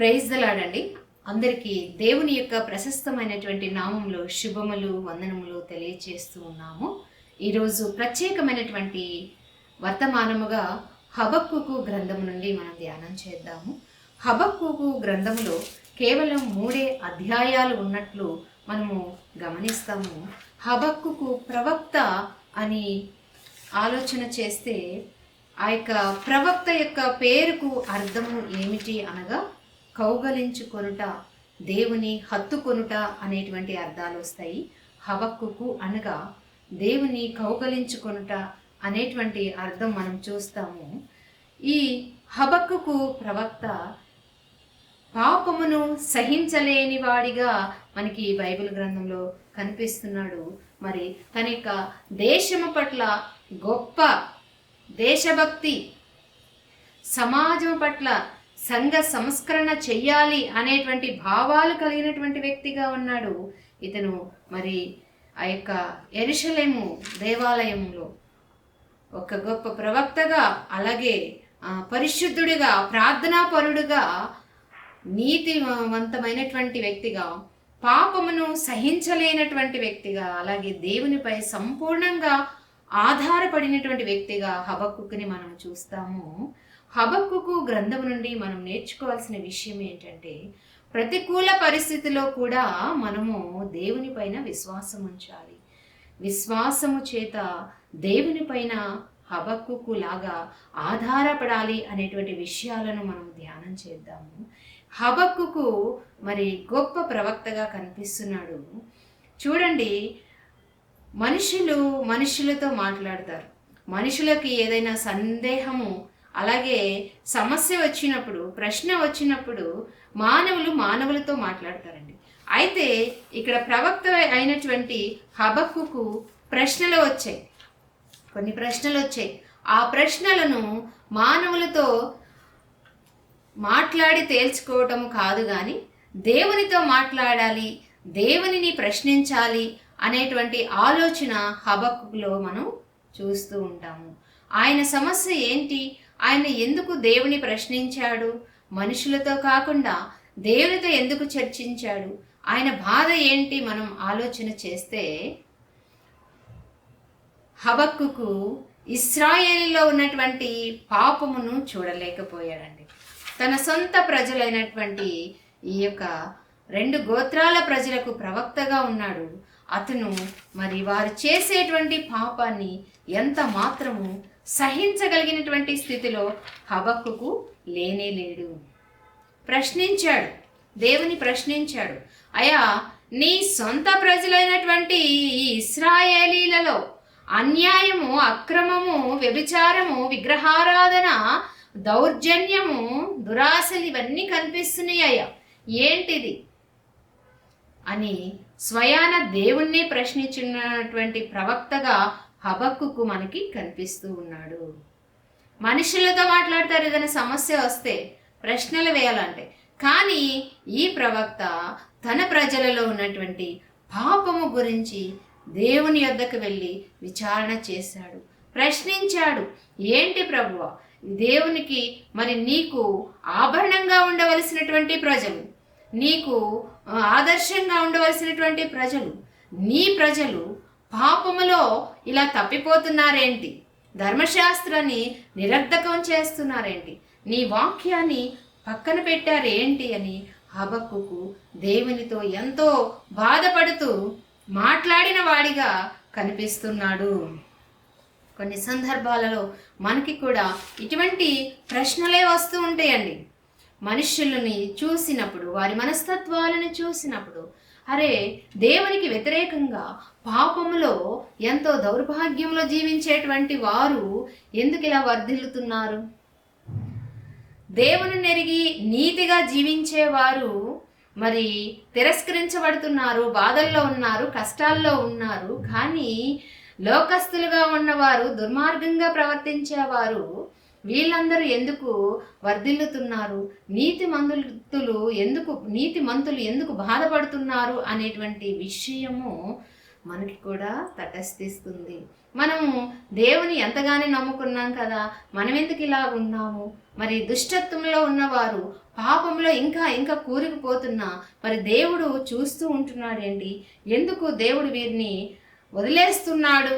Praise దలాడండి అందరికీ దేవుని యొక్క ప్రశస్తమైనటువంటి నామంలో శుభములు వందనములు తెలియచేస్తూ ఉన్నాము. ఈరోజు ప్రత్యేకమైనటువంటి వర్తమానముగా హబక్కుకు గ్రంథము నుండి మనం ధ్యానం చేద్దాము. హబక్కుకు గ్రంథములో కేవలం మూడే అధ్యాయాలు ఉన్నట్లు మనము గమనిస్తాము. హబక్కుకు ప్రవక్త అని ఆలోచన చేస్తే ఆ యొక్క ప్రవక్త యొక్క పేరుకు అర్థము ఏమిటి అనగా కౌగలించుకొనుట దేవుని హత్తుకొనుట అనేటువంటి అర్థాలు వస్తాయి. హబక్కుకు అనగా దేవుని కౌగలించుకొనుట అనేటువంటి అర్థం మనం చూస్తాము. ఈ హబక్కుకు ప్రవక్త పాపమును సహించలేని వాడిగా మనకి బైబిల్ గ్రంథంలో కనిపిస్తున్నాడు. మరి తన యొక్క దేశము పట్ల గొప్ప దేశభక్తి సమాజం పట్ల సంఘ సంస్కరణ చెయ్యాలి అనేటువంటి భావాలు కలిగినటువంటి వ్యక్తిగా ఉన్నాడు ఇతను. మరి ఆ యొక్క ఎరుషలేము దేవాలయంలో ఒక గొప్ప ప్రవక్తగా అలాగే పరిశుద్ధుడిగా ప్రార్థనాపరుడుగా నీతివంతమైనటువంటి వ్యక్తిగా పాపమును సహించలేనటువంటి వ్యక్తిగా అలాగే దేవునిపై సంపూర్ణంగా ఆధారపడినటువంటి వ్యక్తిగా హబక్కుని మనం చూస్తాము. హబక్కుకు గ్రంథం నుండి మనం నేర్చుకోవాల్సిన విషయం ఏంటంటే ప్రతికూల పరిస్థితిలో కూడా మనము దేవుని పైన విశ్వాసం ఉంచాలి. విశ్వాసము చేత దేవుని పైన హబక్కుకు లాగా ఆధారపడాలి అనేటువంటి విషయాలను మనం ధ్యానం చేద్దాము. హబక్కుకు మరి గొప్ప ప్రవక్తగా కనిపిస్తున్నాడు. చూడండి మనుషులు మనుషులతో మాట్లాడతారు. మనుషులకి ఏదైనా సందేహము అలాగే సమస్య వచ్చినప్పుడు ప్రశ్న వచ్చినప్పుడు మానవులు మానవులతో మాట్లాడతారండి. అయితే ఇక్కడ ప్రవక్త అయినటువంటి హబక్కుకు ప్రశ్నలు వచ్చాయి. కొన్ని ప్రశ్నలు వచ్చాయి. ఆ ప్రశ్నలను మానవులతో మాట్లాడి తేల్చుకోవటం కాదు కానీ దేవునితో మాట్లాడాలి దేవునిని ప్రశ్నించాలి అనేటువంటి ఆలోచన హబక్కులో మనం చూస్తూ ఉంటాము. ఆయన సమస్య ఏంటి? ఆయన ఎందుకు దేవుని ప్రశ్నించాడు? మనుషులతో కాకుండా దేవునితో ఎందుకు చర్చించాడు? ఆయన బాధ ఏంటి మనం ఆలోచన చేస్తే? హబక్కుకు ఇస్రాయేలీలో ఉన్నటువంటి పాపమును చూడలేకపోయాడండి. తన సొంత ప్రజలైనటువంటి ఈ యొక్క రెండు గోత్రాల ప్రజలకు ప్రవక్తగా ఉన్నాడు. అతను మరి వారు చేసేటువంటి పాపాన్ని ఎంత మాత్రము సహించగలిగినటువంటి స్థితిలో హబక్కుకు లేనే లేడు. ప్రశ్నించాడు. దేవుని ప్రశ్నించాడు. అయా నీ సొంత ప్రజలైనటువంటి ఈ ఇస్రాయేలీలలో అన్యాయము అక్రమము వ్యభిచారము విగ్రహారాధన దౌర్జన్యము దురాశలు ఇవన్నీ కనిపిస్తున్నాయి అయ్యా. ఏంటిది? అని స్వయాన దేవుణ్ణి ప్రశ్నించినటువంటి ప్రవక్తగా హబక్కుకు మనకి కనిపిస్తూ ఉన్నాడు. మనుషులతో మాట్లాడతారు ఏదైనా సమస్య వస్తే ప్రశ్నలు వేయాలంటే. కానీ ఈ ప్రవక్త తన ప్రజలలో ఉన్నటువంటి పాపము గురించి దేవుని యొద్దకు వెళ్ళి విచారణ చేశాడు. ప్రశ్నించాడు ఏంటి ప్రభువ? దేవునికి మరి నీకు ఆభరణంగా ఉండవలసినటువంటి ప్రజలు? నీకు ఆదర్శంగా ఉండవలసినటువంటి ప్రజలు? నీ ప్రజలు పాపములో ఇలా తప్పిపోతున్నారేంటి? ధర్మశాస్త్రాన్ని నిరర్ధకం చేస్తున్నారేంటి? నీ వాక్యాన్ని పక్కన పెట్టారేంటి అని హబక్కుకు దేవునితో ఎంతో బాధపడుతూ మాట్లాడిన వాడిగా కనిపిస్తున్నాడు. కొన్ని సందర్భాలలో మనకి కూడా ఇటువంటి ప్రశ్నలే వస్తూ ఉంటాయండి. మనుషులని చూసినప్పుడు వారి మనస్తత్వాలను చూసినప్పుడు అరే దేవునికి వ్యతిరేకంగా పాపములో ఎంతో దౌర్భాగ్యంలో జీవించేటువంటి వారు ఎందుకు ఇలా వర్ధిల్లుతున్నారు? దేవుని నెరిగి నీతిగా జీవించేవారు మరి తిరస్కరించబడుతున్నారు బాధల్లో ఉన్నారు కష్టాల్లో ఉన్నారు కానీ లోకస్తులుగా ఉన్నవారు దుర్మార్గంగా ప్రవర్తించేవారు వీళ్ళందరూ ఎందుకు వర్ధిల్లుతున్నారు? నీతి మంతులు ఎందుకు నీతి మంతులు ఎందుకు బాధపడుతున్నారు అనేటువంటి విషయము మనకి కూడా తటస్థిస్తుంది. మనము దేవుని ఎంతగానే నమ్ముకున్నాం కదా మనం ఎందుకు ఇలా ఉన్నాము? మరి దుష్టత్వంలో ఉన్నవారు పాపంలో ఇంకా ఇంకా కూరుకుపోతున్నా మరి దేవుడు చూస్తూ ఉంటున్నాడేంటి? ఎందుకు దేవుడు వీరిని వదిలేస్తున్నాడు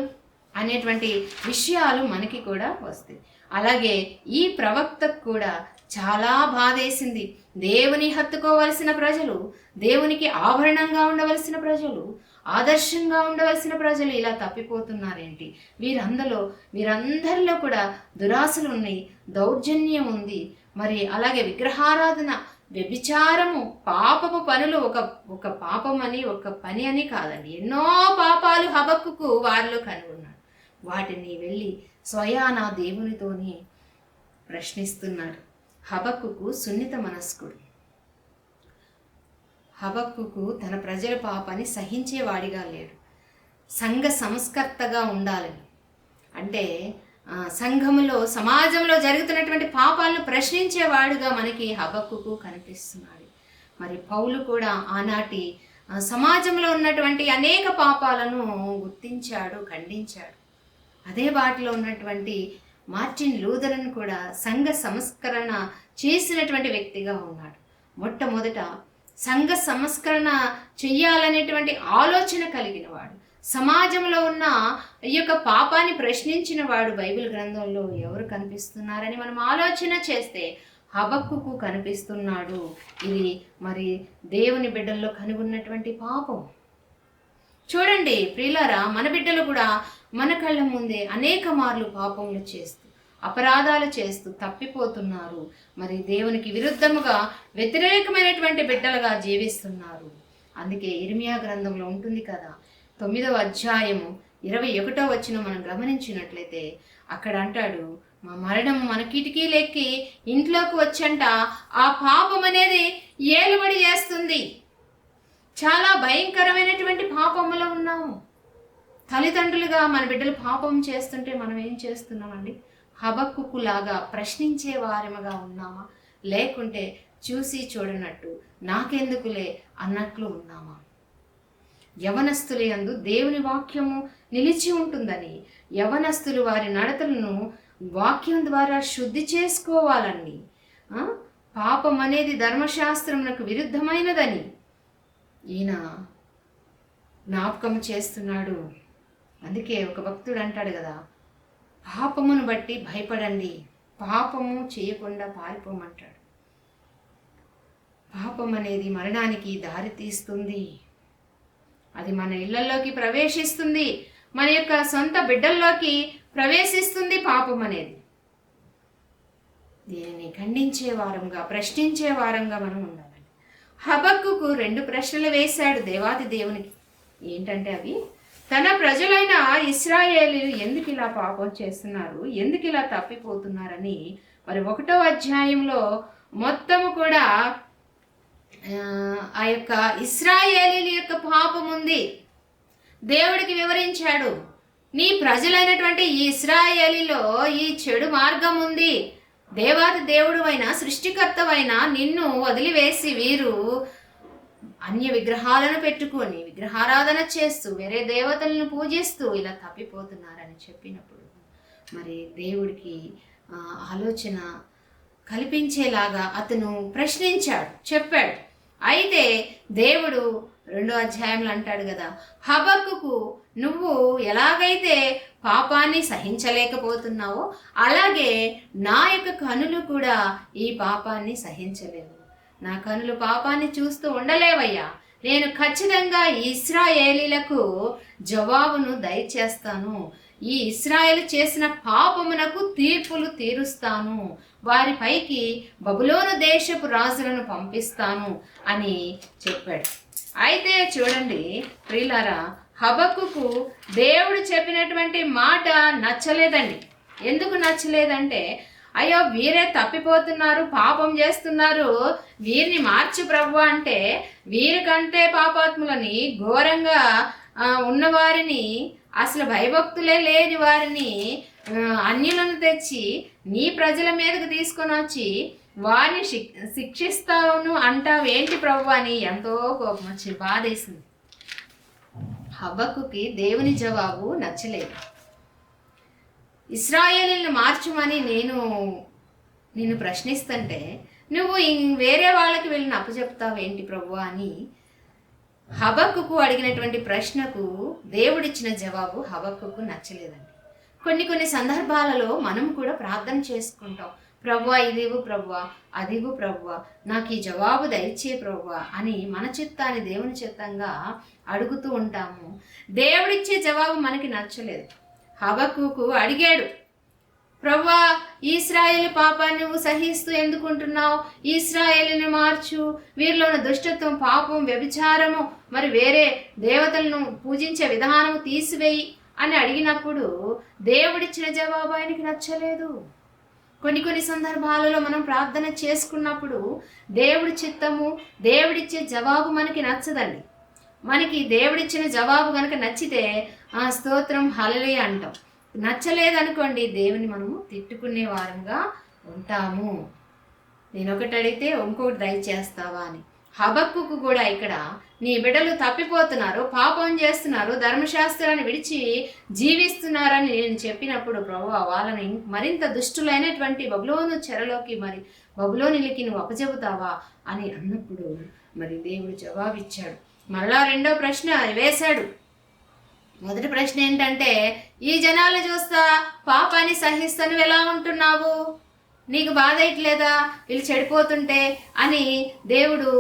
అనేటువంటి విషయాలు మనకి కూడా వస్తాయి. అలాగే ఈ ప్రవక్తకు కూడా చాలా బాధేసింది. దేవుని హత్తుకోవలసిన ప్రజలు దేవునికి ఆభరణంగా ఉండవలసిన ప్రజలు ఆదర్శంగా ఉండవలసిన ప్రజలు ఇలా తప్పిపోతున్నారేంటి? వీరందరిలో వీరందరిలో కూడా దురాశలు ఉన్నాయి దౌర్జన్యం ఉంది. మరి అలాగే విగ్రహారాధన వ్యభిచారము పాపపు పనులు ఒక ఒక పాపం అని ఒక పని అని కాదండి. ఎన్నో పాపాలు హబక్కుకు వారిలో కనుగొన్నాడు. వాటిని వెళ్ళి స్వయాన దేవునితోని ప్రశ్నిస్తున్నాడు. హబక్కుకు సున్నిత మనస్కుడు. హబక్కుకు తన ప్రజల పాపాన్ని సహించేవాడిగా లేడు. సంఘ సంస్కర్తగా ఉండాలని. అంటే సంఘములో సమాజంలో జరుగుతున్నటువంటి పాపాలను ప్రశ్నించేవాడుగా మనకి హబక్కుకు కనిపిస్తున్నాడు. మరి పౌలు కూడా ఆనాటి సమాజంలో ఉన్నటువంటి అనేక పాపాలను గుర్తించాడు ఖండించాడు. అదే వాటిలో ఉన్నటువంటి మార్టిన్ లూథరన్ కూడా సంఘ సంస్కరణ చేసినటువంటి వ్యక్తిగా ఉన్నాడు. మొట్టమొదట సంఘ సంస్కరణ చెయ్యాలనేటువంటి ఆలోచన కలిగిన వాడు. సమాజంలో ఉన్న ఈ యొక్క పాపాన్ని ప్రశ్నించిన వాడు బైబిల్ గ్రంథంలో ఎవరు కనిపిస్తున్నారని మనం ఆలోచన చేస్తే హబక్కుకు కనిపిస్తున్నాడు. ఇది మరి దేవుని బిడ్డల్లో కనుగొన్నటువంటి పాపం. చూడండి ప్రియులారా మన బిడ్డలు కూడా మన కళ్ళ ముందే అనేక మార్లు పాపములు చేస్తూ అపరాధాలు చేస్తూ తప్పిపోతున్నారు. మరి దేవునికి విరుద్ధముగా వ్యతిరేకమైనటువంటి బిడ్డలుగా జీవిస్తున్నారు. అందుకే ఇర్మియా గ్రంథంలో ఉంటుంది కదా తొమ్మిదవ అధ్యాయము ఇరవై ఒకటో వచ్చిన మనం గమనించినట్లయితే అక్కడ అంటాడు మా మరణం మన కిటికీలెక్కి ఇంట్లోకి వచ్చంట ఆ పాపం అనేది ఏలుబడి చేస్తుంది. చాలా భయంకరమైనటువంటి పాపములో ఉన్నాము. తల్లిదండ్రులుగా మన బిడ్డలు పాపం చేస్తుంటే మనం ఏం చేస్తున్నామండి? హబక్కుకు లాగా ప్రశ్నించే వారముగా ఉన్నామా? లేకుంటే చూసి చూడనట్టు నాకెందుకులే అన్నట్లు ఉన్నామా? యవనస్తుల యందు దేవుని వాక్యము నిలిచి ఉంటుందని యవనస్తులు వారి నడతలను వాక్యం ద్వారా శుద్ధి చేసుకోవాలని పాపం అనేది ధర్మశాస్త్రమునకు విరుద్ధమైనదని ఈయన జ్ఞాపకం చేస్తున్నాడు. అందుకే ఒక భక్తుడు అంటాడు కదా పాపమును బట్టి భయపడండి పాపము చేయకుండా పారిపోమంటాడు. పాపం అనేది మరణానికి దారి తీస్తుంది. అది మన ఇళ్ళలోకి ప్రవేశిస్తుంది. మన యొక్క సొంత బిడ్డల్లోకి ప్రవేశిస్తుంది పాపం అనేది. దీనిని ఖండించే వారంగా ప్రశ్నించే వారంగా మనం ఉండాలి హబక్కుకు రెండు ప్రశ్నలు వేశాడు దేవాది దేవునికి. ఏంటంటే అవి? తన ప్రజలైన ఇస్రాయేలీలు ఎందుకు ఇలా పాపం చేస్తున్నారు? ఎందుకు ఇలా తప్పిపోతున్నారని మరి ఒకటో అధ్యాయంలో మొత్తము కూడా ఆ, యొక్క ఇస్రాయేలీల యొక్క పాపం ఉంది. దేవుడికి వివరించాడు. నీ ప్రజలైనటువంటి ఈ ఇస్రాయేలీలో ఈ చెడు మార్గం ఉంది. దేవాది దేవుడు అయిన సృష్టికర్తవైన నిన్ను వదిలివేసి వీరు అన్య విగ్రహాలను పెట్టుకొని విగ్రహారాధన చేస్తూ వేరే దేవతలను పూజిస్తూ ఇలా తప్పిపోతున్నారని చెప్పినప్పుడు మరి దేవుడికి ఆలోచన కల్పించేలాగా అతను ప్రశ్నించాడు చెప్పాడు. అయితే దేవుడు రెండో అధ్యాయంలో అంటాడు కదా హబక్కుకు నువ్వు ఎలాగైతే పాపాన్ని సహించలేకపోతున్నావో అలాగే నా యొక్క కనులు కూడా ఈ పాపాన్ని సహించలేవు. నా కనులు పాపాన్ని చూస్తూ ఉండలేవయ్యా. నేను ఖచ్చితంగా ఇస్రాయేలీలకు జవాబును దయచేస్తాను. ఈ ఇస్రాయేల్ చేసిన పాపమునకు తీర్పులు తీరుస్తాను. వారిపైకి బబులోను దేశపు రాజులను పంపిస్తాను అని చెప్పాడు. అయితే చూడండి ప్రియులారా హబక్కుకు దేవుడు చెప్పినటువంటి మాట నచ్చలేదండి. ఎందుకు నచ్చలేదంటే అయ్యో వీరే తప్పిపోతున్నారు పాపం చేస్తున్నారు. వీరిని మార్చు ప్రభు అంటే వీరికంటే పాపాత్ములని ఘోరంగా ఉన్నవారిని అసలు భయభక్తులే లేని వారిని అన్యులను తెచ్చి నీ ప్రజల మీదకి తీసుకొని వచ్చి వారిని శిక్ అంటావు అంటావేంటి ప్రభు అని ఎంతో కోపం వచ్చి బాధేసింది. హబ్బకుకి దేవుని జవాబు నచ్చలేదు. ఇస్రాయేలీని మార్చమని నేను నిన్ను ప్రశ్నిస్తుంటే నువ్వు ఇం- వేరే వాళ్ళకి వెళ్ళిన అప్పచెప్తావు ఏంటి ప్రభు అని హబక్కుకు అడిగినటువంటి ప్రశ్నకు దేవుడిచ్చిన జవాబు హబక్కుకు నచ్చలేదండి. కొన్ని కొన్ని సందర్భాలలో మనం కూడా ప్రార్థన చేసుకుంటాం. ప్రవ్వా ఇదివు ప్రవ్వా అదివు ప్రవ్వా నాకు ఈ జవాబు దయచే ప్రవ్వా అని మన చిత్తాన్ని దేవుని చిత్తంగా అడుగుతూ ఉంటాము. దేవుడిచ్చే జవాబు మనకి నచ్చలేదు. హబక్కుకు అడిగాడు ప్రవ్వా ఈస్రాయేల్ పాపాన్ని నువ్వు సహిస్తూ ఎందుకుంటున్నావు? ఈస్రాయేల్ని మార్చు. వీరిలో ఉన్న దుష్టత్వం పాపం వ్యభిచారము మరి వేరే దేవతలను పూజించే విధానము తీసివేయి అని అడిగినప్పుడు దేవుడిచ్చిన జవాబు ఆయనకి నచ్చలేదు. కొన్ని కొన్ని సందర్భాలలో మనం ప్రార్థన చేసుకున్నప్పుడు దేవుడి చిత్తము దేవుడిచ్చే జవాబు మనకి నచ్చదండి. మనకి దేవుడిచ్చిన జవాబు కనుక నచ్చితే ఆ స్తోత్రం హలలే అంటాం. నచ్చలేదనుకోండి దేవుని మనము తిట్టుకునే వారంగా ఉంటాము. నేను ఒకటి అడిగితే ఇంకొకటి దయచేస్తావా అని. హబక్కుకు కూడా ఇక్కడ నీ బిడ్డలు తప్పిపోతున్నారు పాపం చేస్తున్నారు ధర్మశాస్త్రాన్ని విడిచి జీవిస్తున్నారని నేను చెప్పినప్పుడు ప్రభు వాళ్ళని మరింత దుష్టులైనటువంటి బబులోను చెరలోకి మరి బబులోనిలకి నువ్వు అప్పచెబుతావా అని అన్నప్పుడు మరి దేవుడు జవాబిచ్చాడు. మరలా రెండో ప్రశ్న వేశాడు. మొదటి ప్రశ్న ఏంటంటే ఈ జనాలు చూస్తా పాపాన్ని సహిస్తా నువ్వు ఎలా ఉంటున్నావు? నీకు బాధ ఇట్లేదా వీళ్ళు చెడిపోతుంటే అని దేవుడు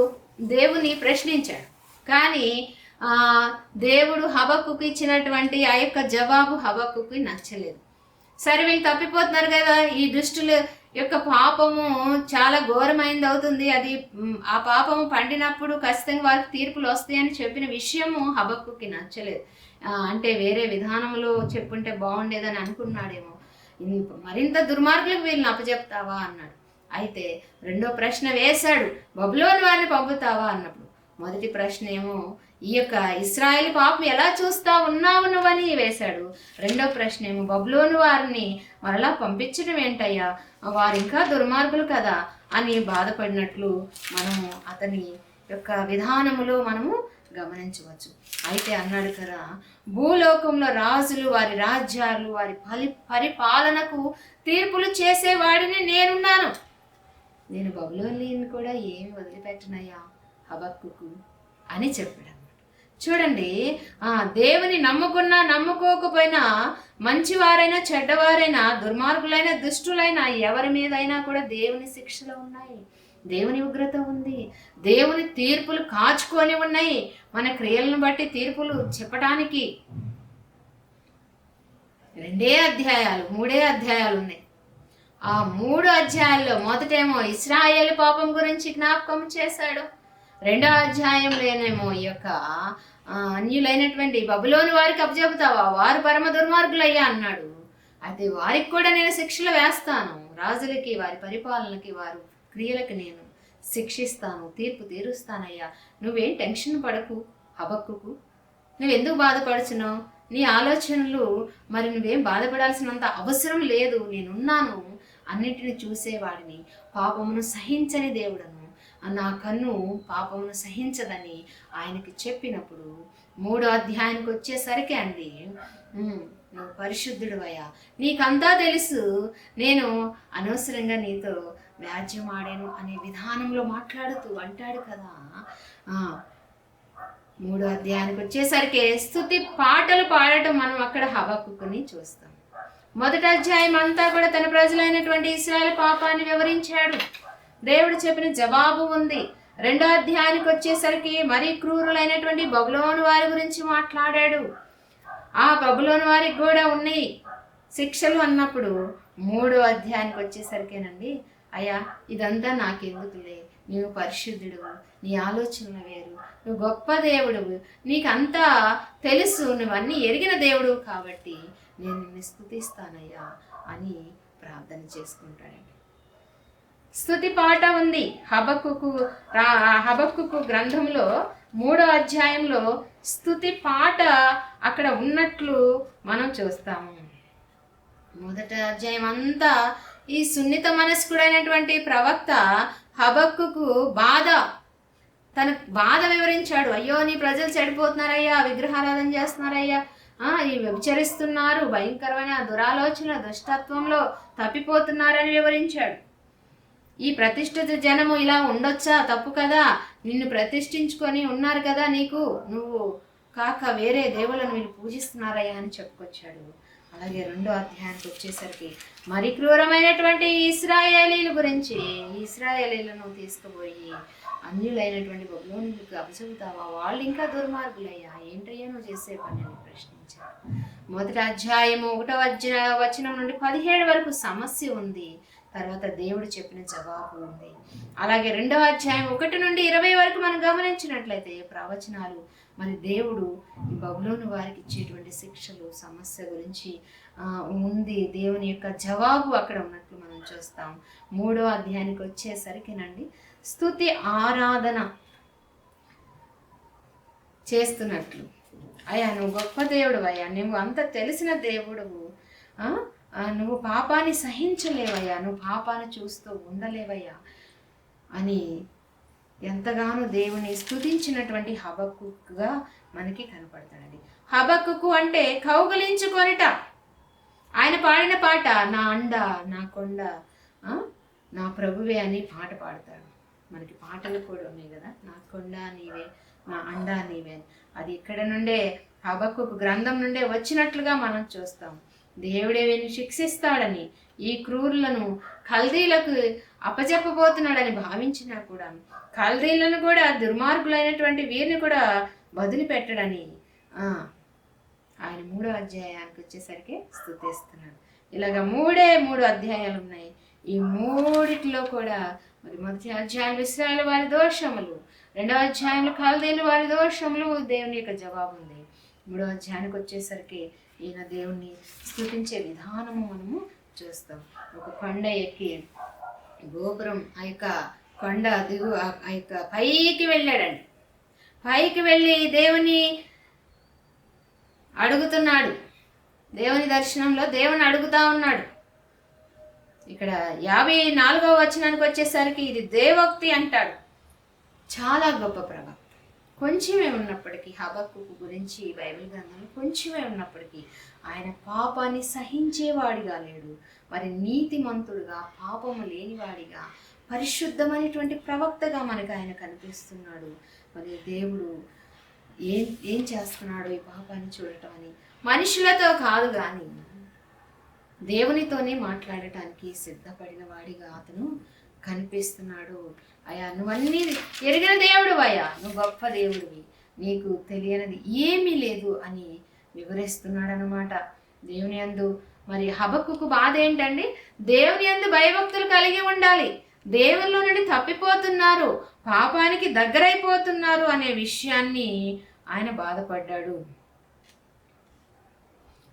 దేవుని ప్రశ్నించాడు. కానీ దేవుడు హబక్కుకి ఇచ్చినటువంటి ఆ యొక్క జవాబు హబక్కుకి నచ్చలేదు. సరే వీళ్ళు తప్పిపోతున్నారు కదా ఈ దుష్టులు యొక్క పాపము చాలా ఘోరమైంది అవుతుంది అది ఆ పాపము పండినప్పుడు ఖచ్చితంగా వారికి తీర్పులు వస్తాయని చెప్పిన విషయము హబక్కుకి నచ్చలేదు. అంటే వేరే విధానంలో చెప్పుంటే బాగుండేదని అనుకున్నాడేమో. మరింత దుర్మార్గులకు వీళ్ళని అప్పచెప్తావా అన్నాడు. అయితే రెండో ప్రశ్న వేశాడు. బబులోని వారిని పంపుతావా అన్నప్పుడు. మొదటి ప్రశ్న ఏమో ఈ యొక్క ఇస్రాయేల్ పాపం ఎలా చూస్తా ఉన్నావు నువ్వని వేశాడు. రెండో ప్రశ్న ఏమో బబులోని వారిని మరలా పంపించడం ఏంటయ్యా? వారు ఇంకా దుర్మార్గులు కదా అని బాధపడినట్లు మనము అతని యొక్క విధానములో మనము గమనించవచ్చు. అయితే అన్నాడు కదా భూలోకంలో రాజులు వారి రాజ్యాలు వారి పలి పరిపాలనకు తీర్పులు చేసేవాడిని నేనున్నాను. నేను బబులోని కూడా ఏమి వదిలిపెట్టనయ్యా హబక్కుకు అని చెప్పాడు. చూడండి ఆ దేవుని నమ్ముకున్నా నమ్ముకోకపోయినా మంచివారైనా చెడ్డవారైనా దుర్మార్గులైన దుష్టులైనా ఎవరి మీదైనా కూడా దేవుని శిక్షలు ఉన్నాయి. దేవుని ఉగ్రత ఉంది. దేవుని తీర్పులు కాచుకొని ఉన్నాయి. మన క్రియలను బట్టి తీర్పులు చెప్పడానికి రెండే అధ్యాయాలు మూడే అధ్యాయాలు ఉన్నాయి. ఆ మూడు అధ్యాయాల్లో మొదటేమో ఇస్రాయేల్ పాపం గురించి జ్ఞాపకం చేశాడు. రెండో అధ్యాయంలోనేమో ఈ యొక్క అన్యులైనటువంటి బబులోని వారికి అప్పచెబుతావా వారు పరమ దుర్మార్గులయ్యా అన్నాడు. అయితే వారికి కూడా నేను శిక్షలు వేస్తాను. రాజులకి వారి పరిపాలనకి వారు క్రియలకు నేను శిక్షిస్తాను. తీర్పు తీరుస్తానయ్యా. నువ్వేం టెన్షన్ పడకు హబక్కుకు. నువ్వెందుకు బాధపడుచున్నావు? నీ ఆలోచనలు మరి నువ్వేం బాధపడాల్సినంత అవసరం లేదు. నేనున్నాను. అన్నిటిని చూసేవాడిని. పాపమును సహించని దేవుడను. నా కన్ను పాపమును సహించదని ఆయనకి చెప్పినప్పుడు మూడో అధ్యాయానికి వచ్చేసరికి అండి నువ్వు పరిశుద్ధుడు అయ్యా నీకంతా తెలుసు. నేను అనవసరంగా నీతో వ్యాజ్యం ఆడాను అనే విధానంలో మాట్లాడుతూ అంటాడు కదా. మూడో అధ్యాయానికి వచ్చేసరికి స్థుతి పాటలు పాడటం మనం అక్కడ హవక్కుని చూస్తాం. మొదటి అధ్యాయం అంతా కూడా తన ప్రజలైనటువంటి ఇస్రాయల్ పాపాన్ని వివరించాడు. దేవుడు చెప్పిన జవాబు ఉంది. రెండో అధ్యాయానికి వచ్చేసరికి మరీ క్రూరులైనటువంటి బబులోను వారి గురించి మాట్లాడాడు. ఆ బబులోని వారికి కూడా ఉన్నాయి. శిక్షలు అన్నప్పుడు మూడో అధ్యాయానికి వచ్చేసరికేనండి అయ్యా ఇదంతా నాకెందుకులే? నీవు పరిశుద్ధుడు నీ ఆలోచనలు వేరు. నువ్వు గొప్ప దేవుడు నీకంతా తెలుసు నువ్వన్నీ ఎరిగిన దేవుడు కాబట్టి నేను నిన్ను స్థుతిస్తానయ్యా అని ప్రార్థన చేసుకుంటాడండి. స్థుతి పాట ఉంది. హబక్కుకు హబక్కు హబక్కుకు గ్రంథంలో మూడో అధ్యాయంలో స్థుతి పాట అక్కడ ఉన్నట్లు మనం చూస్తాము. మొదటి అధ్యాయం అంతా ఈ సున్నిత మనస్కుడైనటువంటి ప్రవక్త హబక్కుకు బాధ. తన బాధ వివరించాడు. అయ్యో నీ ప్రజలు చెడిపోతున్నారయ్యా విగ్రహారాధన చేస్తున్నారయ్యా. ఆ, ఈ వ్యభిచరిస్తున్నారు భయంకరమైన దురాలోచన దుష్టత్వంలో తప్పిపోతున్నారని వివరించాడు. ఈ ప్రతిష్ఠిత జనము ఇలా ఉండొచ్చా? తప్పు కదా. నిన్ను ప్రతిష్ఠించుకొని ఉన్నారు కదా నీకు. నువ్వు కాక వేరే దేవులను వీళ్ళు పూజిస్తున్నారయ్యా అని చెప్పుకొచ్చాడు. అలాగే రెండో అధ్యాయానికి వచ్చేసరికి మరి క్రూరమైనటువంటి ఇస్రాయేలీల గురించి ఇస్రాయేలీలను తీసుకుపోయి అన్యులైనటువంటి బబులోనులకు అప్పచెబుతావా? వాళ్ళు ఇంకా దుర్మార్గులయ్యా. ఏంటయ్యా నువ్వు చేసే పని అని ప్రశ్నించారు మొదటి అధ్యాయము ఒకటో అధ్యాయ వచనం నుండి పదిహేడు వరకు సమస్య ఉంది. తర్వాత దేవుడు చెప్పిన జవాబు ఉంది. అలాగే రెండవ అధ్యాయం ఒకటి నుండి ఇరవై వరకు మనం గమనించినట్లయితే ప్రవచనాలు మరి దేవుడు ఈ బబులోని వారికి ఇచ్చేటువంటి శిక్షలు సమస్య గురించి ఆ, ఉంది. దేవుని యొక్క జవాబు అక్కడ ఉన్నట్లు మనం చూస్తాం. మూడో అధ్యాయానికి వచ్చేసరికినండి స్థుతి ఆరాధన చేస్తున్నట్లు. అయ్యా నువ్వు గొప్ప దేవుడు అయ్యా. నువ్వు అంత తెలిసిన దేవుడు ఆ, నువ్వు పాపాన్ని సహించలేవయ్యా నువ్వు పాపాన్ని చూస్తూ ఉండలేవయ్యా అని ఎంతగానో దేవుని స్తుతించినటువంటి హబక్కుగా మనకి కనపడతాడండి. హబక్కుకు అంటే కౌగులించుకొనిట. ఆయన పాడిన పాట నా అండ నా కొండ నా ప్రభువే అని పాట పాడతాడు. మనకి పాటలు కూడా ఉన్నాయి కదా నా కొండ నీవే నా అండ నీవే అది ఇక్కడ నుండే హబక్కుకు గ్రంథం నుండే వచ్చినట్లుగా మనం చూస్తాం. దేవుడే వీరిని శిక్షిస్తాడని ఈ క్రూరులను కల్దీలకు అప్పచెప్పబోతున్నాడని భావించినా కూడా కల్దీలను కూడా దుర్మార్గులైనటువంటి వీరిని కూడా వదిలిపెట్టడని పెట్టడని ఆయన మూడో అధ్యాయానికి వచ్చేసరికి స్థుతిస్తున్నాడు. ఇలాగ మూడే మూడు అధ్యాయాలు ఉన్నాయి. ఈ మూడిటిలో కూడా మరి మొదటి అధ్యాయం ఇస్రాయల్ వారి దోషములు రెండో అధ్యాయంలో కల్దీలు వారి దోషములు దేవుని యొక్క జవాబు ఉంది. మూడో అధ్యాయానికి వచ్చేసరికి ఈయన దేవుణ్ణి స్థుతించే విధానము మనము చూస్తాం. ఒక కొండ ఎక్కి గోపురం ఆ యొక్క కొండ దిగు ఆ యొక్క పైకి వెళ్ళాడండి. పైకి వెళ్ళి దేవుని అడుగుతున్నాడు. దేవుని దర్శనంలో దేవుని అడుగుతా ఉన్నాడు. ఇక్కడ యాభై నాలుగవ వచనానికి వచ్చేసరికి ఇది దేవోక్తి అంటాడు. చాలా గొప్ప ప్రభావం. కొంచెమే ఉన్నప్పటికీ హబక్కు గురించి బైబిల్ గ్రంథంలో కొంచెమే ఉన్నప్పటికీ ఆయన పాపాన్ని సహించేవాడిగా లేడు. మరి నీతిమంతుడుగా పాపము లేనివాడిగా పరిశుద్ధమైనటువంటి ప్రవక్తగా మనకు ఆయన కనిపిస్తున్నాడు. మరి దేవుడు ఏం ఏం చేస్తున్నాడు ఈ పాపాన్ని చూడటం అని? మనుషులతో కాదు కానీ దేవునితోనే మాట్లాడటానికి సిద్ధపడిన వాడిగా అతను కనిపిస్తున్నాడు. అయ్యా నువ్వన్నీ ఎరిగిన దేవుడు అయ్యా. నువ్వు గొప్ప దేవుడివి. నీకు తెలియనిది ఏమీ లేదు అని వివరిస్తున్నాడు అనమాట దేవుని యందు మరి హబక్కుకు బాధ ఏంటండి? దేవుని యందు భయభక్తులు కలిగి ఉండాలి. దేవుల్లో నుండి తప్పిపోతున్నారు. పాపానికి దగ్గరైపోతున్నారు అనే విషయాన్ని ఆయన బాధపడ్డాడు.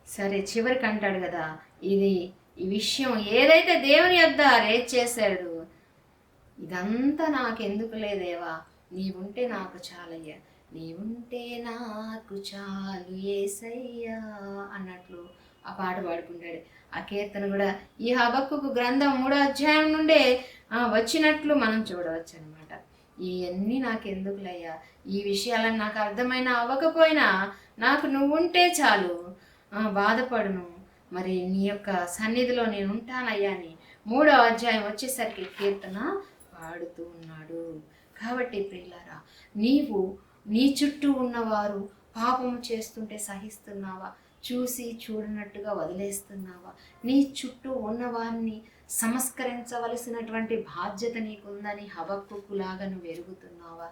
సరే చివరికి అంటాడు కదా ఇది ఈ విషయం ఏదైతే దేవుని యొద్ద రేజ్ చేశాడు ఇదంతా నాకెందుకు లేదేవా నీవుంటే నాకు చాలయ్యా. నీవుంటే నాకు చాలు ఏసయ్యా అన్నట్లు ఆ పాట పాడుకుంటాడు. ఆ కీర్తన కూడా ఈ హబక్కు గ్రంథం మూడో అధ్యాయం నుండే వచ్చినట్లు మనం చూడవచ్చు అనమాట ఇవన్నీ నాకెందుకులయ్యా ఈ విషయాలను నాకు అర్థమైన అవ్వకపోయినా నాకు నువ్వుంటే చాలు. బాధపడును. మరి నీ యొక్క సన్నిధిలో నేను ఉంటానయ్యా అని మూడో అధ్యాయం వచ్చేసరికి కీర్తన పాడుతూ ఉన్నాడు. కాబట్టి ప్రియులారా నీవు నీ చుట్టూ ఉన్నవారు పాపము చేస్తుంటే సహిస్తున్నావా? చూసి చూడనట్టుగా వదిలేస్తున్నావా? నీ చుట్టూ ఉన్నవారిని సంస్కరించవలసినటువంటి బాధ్యత నీకుందని హవక్కులాగా నువ్వు ఎరుగుతున్నావా?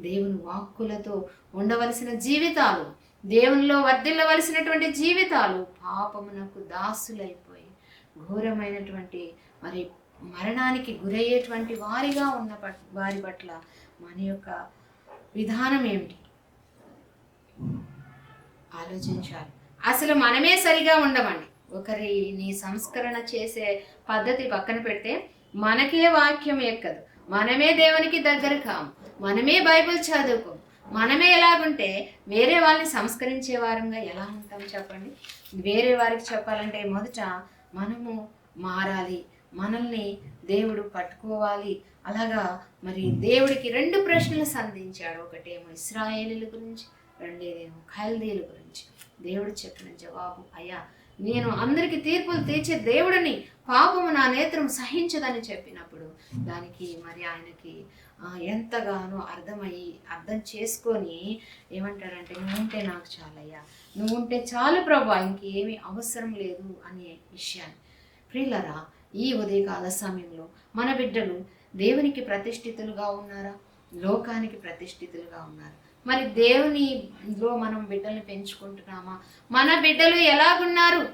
దేవుని వాక్కులతో ఉండవలసిన జీవితాలు దేవునిలో వర్ధిల్లవలసినటువంటి జీవితాలు పాపమునకు దాసులైపోయి ఘోరమైనటువంటి మరి మరణానికి గురయ్యేటువంటి వారిగా ఉన్న పట్- వారి పట్ల మన యొక్క విధానం ఏమిటి? ఆలోచించాలి. అసలు మనమే సరిగా ఉండమండి. ఒకరిని సంస్కరణ చేసే పద్ధతి పక్కన పెడితే మనకే వాక్యం ఎక్కదు మనమే దేవునికి దగ్గర కాము మనమే బైబిల్ చదువుకోం. మనమే ఎలాగుంటే వేరే వాళ్ళని సంస్కరించే వారంగా ఎలా ఉంటాం చెప్పండి? వేరే వారికి చెప్పాలంటే మొదట మనము మారాలి. మనల్ని దేవుడు పట్టుకోవాలి. అలాగా మరి దేవుడికి రెండు ప్రశ్నలు సంధించాడు. ఒకటేమో ఇస్రాయేలీల గురించి రెండేదేమో ఖైల్దీల గురించి. దేవుడు చెప్పిన జవాబు అయ్యా నేను అందరికి తీర్పులు తీర్చే దేవుడిని పాపము నా నేత్రం సహించదని చెప్పినప్పుడు దానికి మరి ఆయనకి ఎంతగానో అర్థమయ్యి అర్థం చేసుకొని ఏమంటారంటే నువ్వు ఉంటే నాకు చాలయ్యా. నువ్వు ఉంటే చాలు ప్రభా ఇంకేమీ అవసరం లేదు అనే విషయాన్ని. ప్రియులరా ఈ ఉదయకాల సమయంలో మన బిడ్డలు దేవునికి ప్రతిష్ఠితులుగా ఉన్నారా? లోకానికి ప్రతిష్ఠితులుగా ఉన్నారు? మరి దేవునిలో మనం బిడ్డల్ని పెంచుకుంటున్నామా? మన బిడ్డలు ఎలాగున్నారు?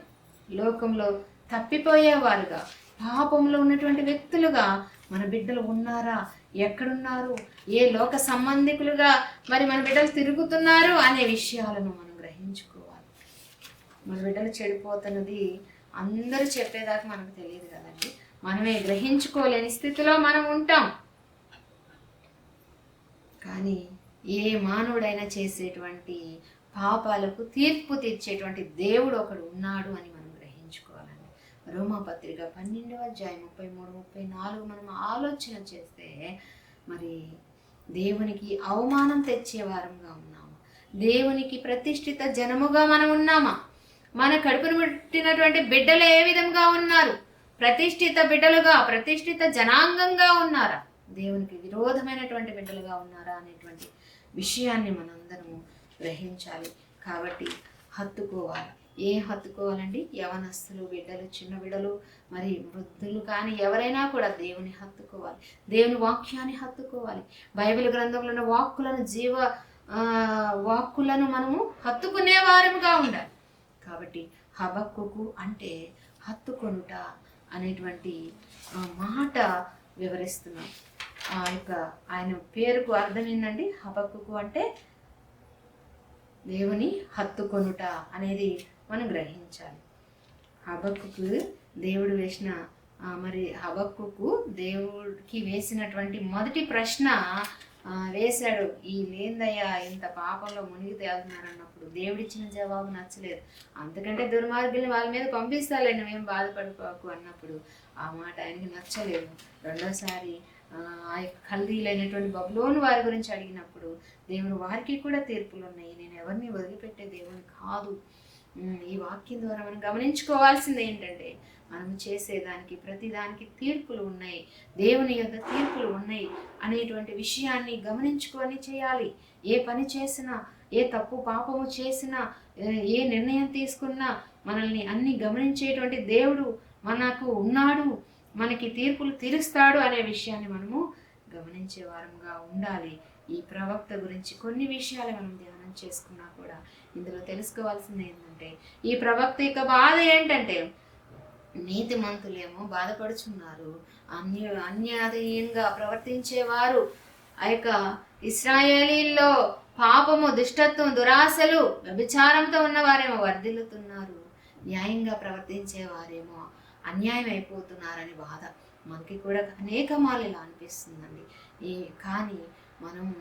లోకంలో తప్పిపోయేవారుగా పాపంలో ఉన్నటువంటి వ్యక్తులుగా మన బిడ్డలు ఉన్నారా? ఎక్కడున్నారు? ఏ లోక సంబంధికులుగా మరి మన బిడ్డలు తిరుగుతున్నారు? అనే విషయాలను మనం గ్రహించుకోవాలి. మన బిడ్డలు చెడిపోతున్నది అందరూ చెప్పేదాకా మనకు తెలియదు కదండి. మనమే గ్రహించుకోలేని స్థితిలో మనం ఉంటాం. కానీ ఏ మానవుడైనా చేసేటువంటి పాపాలకు తీర్పు తీర్చేటువంటి దేవుడు ఒకడు ఉన్నాడు అని మనం గ్రహించుకోవాలండి. రోమాపత్రిక పన్నెండవ అధ్యాయం ముప్పై మూడు ముప్పై నాలుగు మనం ఆలోచన చేస్తే మరి దేవునికి అవమానం తెచ్చే వారంగా దేవునికి ప్రతిష్ఠిత జనముగా మనం ఉన్నామా? మన కడుపును పుట్టినటువంటి బిడ్డలు ఏ విధంగా ఉన్నారు? ప్రతిష్ఠిత బిడ్డలుగా ప్రతిష్ఠిత జనాంగంగా ఉన్నారా? దేవునికి విరోధమైనటువంటి బిడ్డలుగా ఉన్నారా అనేటువంటి విషయాన్ని మనందరము గ్రహించాలి. కాబట్టి హత్తుకోవాలి. ఏ హత్తుకోవాలండి? యవనస్తులు బిడ్డలు చిన్న బిడ్డలు మరి వృద్ధులు కానీ ఎవరైనా కూడా దేవుని హత్తుకోవాలి. దేవుని వాక్యాన్ని హత్తుకోవాలి. బైబిల్ గ్రంథంలో ఉన్న వాక్కులను జీవ వాక్కులను మనము హత్తుకునే వారముగా ఉండాలి. కాబట్టి హబక్కుకు అంటే హత్తుకొనుట అనేటువంటి మాట వివరిస్తున్నాం. ఆ యొక్క ఆయన పేరుకు అర్థం ఏంటండి హబక్కుకు అంటే దేవుని హత్తుకొనుట అనేది మనం గ్రహించాలి. హబక్కుకు దేవుడు వేసిన మరి హబక్కుకు దేవుడికి వేసినటువంటి మొదటి ప్రశ్న వేశాడు. ఈ లేందయ్యా ఇంత పాపంలో మునిగి తేలుతున్నారన్నప్పుడు దేవుడిచ్చిన జవాబు నచ్చలేదు. అందుకంటే దుర్మార్గుల్ని వాళ్ళ మీద పంపిస్తాలే నువ్వేం బాధపడిపోకు అన్నప్పుడు ఆ మాట ఆయనకి నచ్చలేదు. రెండోసారి ఆ యొక్క కల్దీలైనటువంటి బబులోని వారి గురించి అడిగినప్పుడు దేవుడు వారికి కూడా తీర్పులు ఉన్నాయి నేను ఎవరిని వదిలిపెట్టే దేవుని కాదు. ఈ వాక్యం ద్వారా మనం గమనించుకోవాల్సింది ఏంటంటే మనం చేసేదానికి ప్రతిదానికి తీర్పులు ఉన్నాయి. దేవుని యొక్క తీర్పులు ఉన్నాయి అనేటువంటి విషయాన్ని గమనించుకొని చేయాలి. ఏ పని చేసినా ఏ తప్పు పాపము చేసినా ఏ- నిర్ణయం తీసుకున్నా మనల్ని అన్ని గమనించేటువంటి దేవుడు మనకు ఉన్నాడు మనకి తీర్పులు తీరుస్తాడు అనే విషయాన్ని మనము గమనించే వారంగా ఉండాలి. ఈ ప్రవక్త గురించి కొన్ని విషయాలు మనం ధ్యానం చేసుకున్నా కూడా ఇందులో తెలుసుకోవాల్సింది ఏంటంటే ఈ ప్రవక్త యొక్క బాధ ఏంటంటే నీతిమంతులేమో బాధపడుచున్నారు. అన్య అన్యాధీయంగా ప్రవర్తించేవారు. ఆ యొక్క ఇస్రాయేలీల్లో పాపము దుష్టత్వం దురాశలు వ్యభిచారంతో ఉన్నవారేమో వర్ధిల్లుతున్నారు. న్యాయంగా ప్రవర్తించేవారేమో అన్యాయం అయిపోతున్నారని బాధ మనకి కూడా అనేక మార్లు ఇలా అనిపిస్తుందండి. ఈ కానీ మనము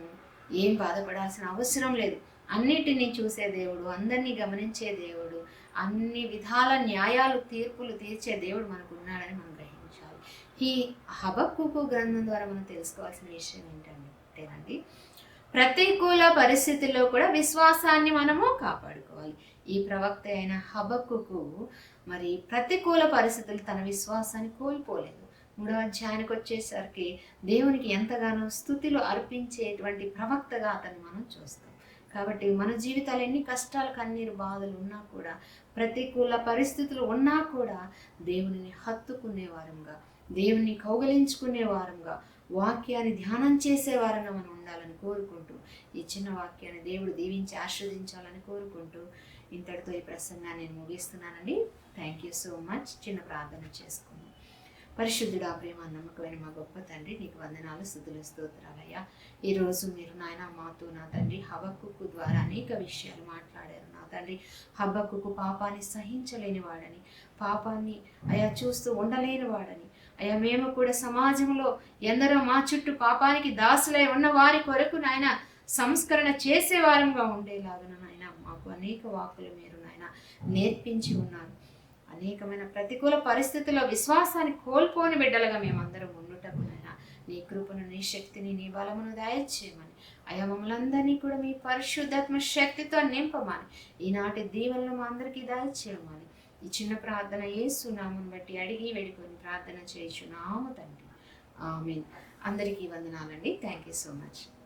ఏం బాధపడాల్సిన అవసరం లేదు. అన్నిటినీ చూసే దేవుడు అందరినీ గమనించే దేవుడు అన్ని విధాల న్యాయాలు తీర్పులు తీర్చే దేవుడు మనకు ఉన్నాడని మనం గ్రహించాలి. ఈ హబక్కుకు గ్రంథం ద్వారా మనం తెలుసుకోవాల్సిన విషయం ఏంటంటేనండి ప్రతికూల పరిస్థితుల్లో కూడా విశ్వాసాన్ని మనము కాపాడుకోవాలి. ఈ ప్రవక్త అయిన హబక్కుకు మరి ప్రతికూల పరిస్థితులు తన విశ్వాసాన్ని కోల్పోలేదు. మూడవ అధ్యాయానికి వచ్చేసరికి దేవునికి ఎంతగానో స్థుతిలో అర్పించేటువంటి ప్రవక్తగా అతన్ని మనం చూస్తాం. కాబట్టి మన జీవితాలు ఎన్ని కష్టాలు కన్నీరు బాధలు ఉన్నా కూడా ప్రతికూల పరిస్థితులు ఉన్నా కూడా దేవుని హత్తుకునే వారంగా దేవుని కౌగలించుకునే వారంగా వాక్యాన్ని ధ్యానం చేసే వారంగా మనం ఉండాలని కోరుకుంటూ ఈ చిన్న వాక్యాన్ని దేవుడు దీవించి ఆస్వాదించాలని కోరుకుంటూ ఇంతటితో ఈ ప్రసంగాన్ని నేను ముగిస్తున్నానండి. థ్యాంక్ యూ సో మచ్ చిన్న ప్రార్థన చేసుకుందాం. పరిశుద్ధుడా ప్రేమ నమ్మకమైన మా గొప్ప తండ్రి నీకు వందనాలు స్థుతులు స్తోత్రాలయ్యా. ఈరోజు మీరు నాయన మాతో నా తండ్రి హబక్కుకు ద్వారా అనేక విషయాలు మాట్లాడారు. నా తండ్రి హబ్బక్కు పాపాన్ని సహించలేని వాడని పాపాన్ని అయా చూస్తూ ఉండలేని వాడని అయ్యా మేము కూడా సమాజంలో ఎందరో మా చుట్టూ పాపానికి దాసులై ఉన్న వారి కొరకు నాయన సంస్కరణ చేసే వారంగా ఉండేలాగా నాయన మాకు అనేక వాకులు మీరు నాయన నేర్పించి ఉన్నారు. అనేకమైన ప్రతికూల పరిస్థితుల్లో విశ్వాసాన్ని కోల్పోని బిడ్డలుగా మేమందరం ఉండుటకు నీ కృపను నీ శక్తిని నీ బలమును దయచేయమని. అయా మమ్మల్ందరినీ కూడా మీ పరిశుద్ధాత్మ శక్తితో నింపమని. ఈనాటి దీవెనలు మా అందరికీ దయచేయమని. ఈ చిన్న ప్రార్థన ఏసునామను బట్టి అడిగి వేడుకొని ప్రార్థన చేయుచున్నాము తండ్రి. ఆమె అందరికీ వందనాలండి. Thank you so much.